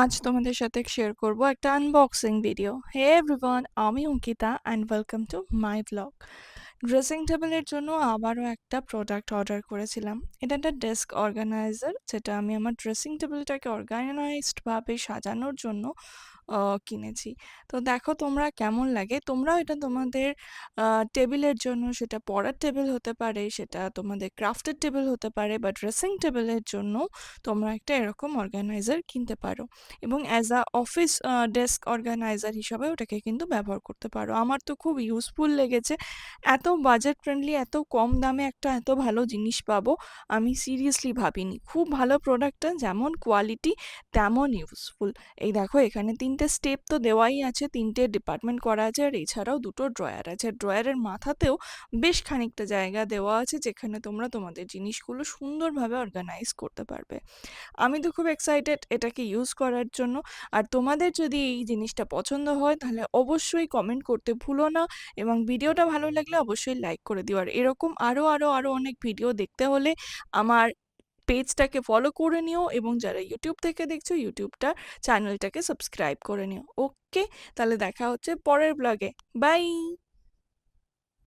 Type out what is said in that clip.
আজ তোমাদের সাথে শেয়ার করব একটা আনবক্সিং ভিডিও হে এভরিওয়ান আমি Ankita and welcome to my blog dressing টেবিলের জন্য আবারও একটা প্রোডাক্ট অর্ডার করেছিলাম। এটা একটা ডেস্ক অর্গানাইজার যেটা আমি আমার ড্রেসিং টেবিলটাকে অর্গানাইজডভাবে সাজানোর জন্য কিনেছি। তো দেখো তোমরা কেমন লাগে? তোমরাও এটা তোমাদের টেবিলের জন্য সেটা পড়ার টেবিল হতে পারে, সেটা তোমাদের ক্রাফটের টেবিল হতে পারে বা ড্রেসিং টেবিলের জন্য তোমরা একটা এরকম অর্গানাইজার কিনতে পারো। এবং as a office desk organiser হিসাবে ওটাকে কিন্তু ব্যবহার করতে পারো। আমার তো খুব ইউজফুল লেগেছে। এত বাজেট ফ্রেন্ডলি এত কম দামে একটা এত ভালো জিনিস পাবো, আমি সিরিয়াসলি ভাবিনি। খুব ভালো প্রোডাক্টটা যেমন কোয়ালিটি তেমন ইউজফুল এই দেখো এখানে তিনটে স্টেপ তো দেওয়াই আছে, তিনটে ডিপার্টমেন্ট করা আছে, আর এছাড়াও দুটো ড্রয়ার আছে। ড্রয়ারের মাথাতেও বেশ খানিকটা জায়গা দেওয়া আছে, যেখানে তোমরা তোমাদের জিনিসগুলো সুন্দরভাবে অর্গানাইজ করতে পারবে। আমি তো খুব এক্সাইটেড এটাকে ইউজ করার জন্য। আর তোমাদের যদি এই জিনিসটা পছন্দ হয়, তাহলে অবশ্যই কমেন্ট করতে ভুলো না। এবং ভিডিওটা ভালো লাগলে অবশ্যই লাইক করে দিও। আর এরকম আরও আরও আরও অনেক ভিডিও দেখতে হলে আমার পেজটাকে ফলো করে নিও এবং যারা ইউটিউব থেকে দেখছ ইউটিউবটা চ্যানেলটাকে সাবস্ক্রাইব করে নিও। ওকে তাহলে দেখা হচ্ছে পরের ব্লগে বাই